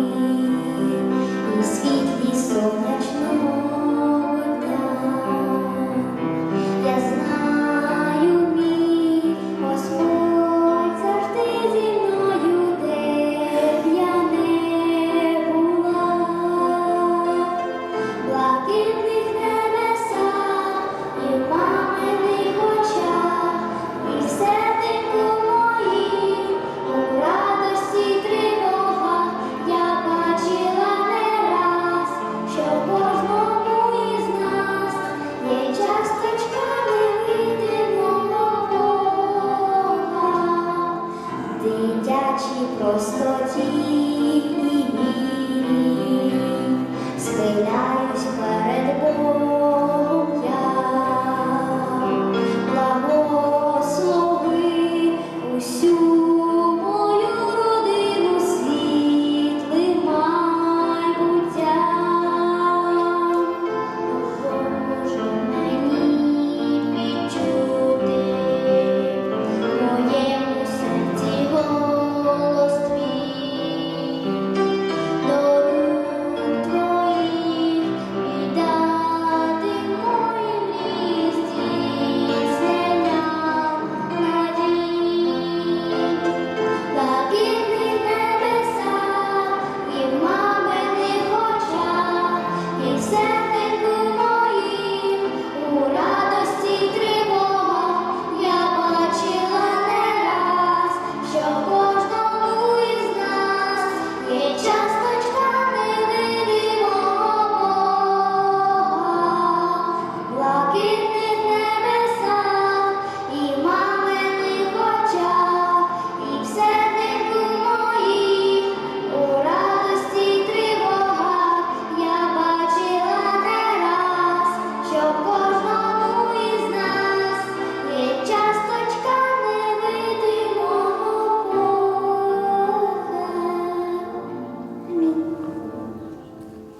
Oh. простоті і вірі, схиляй said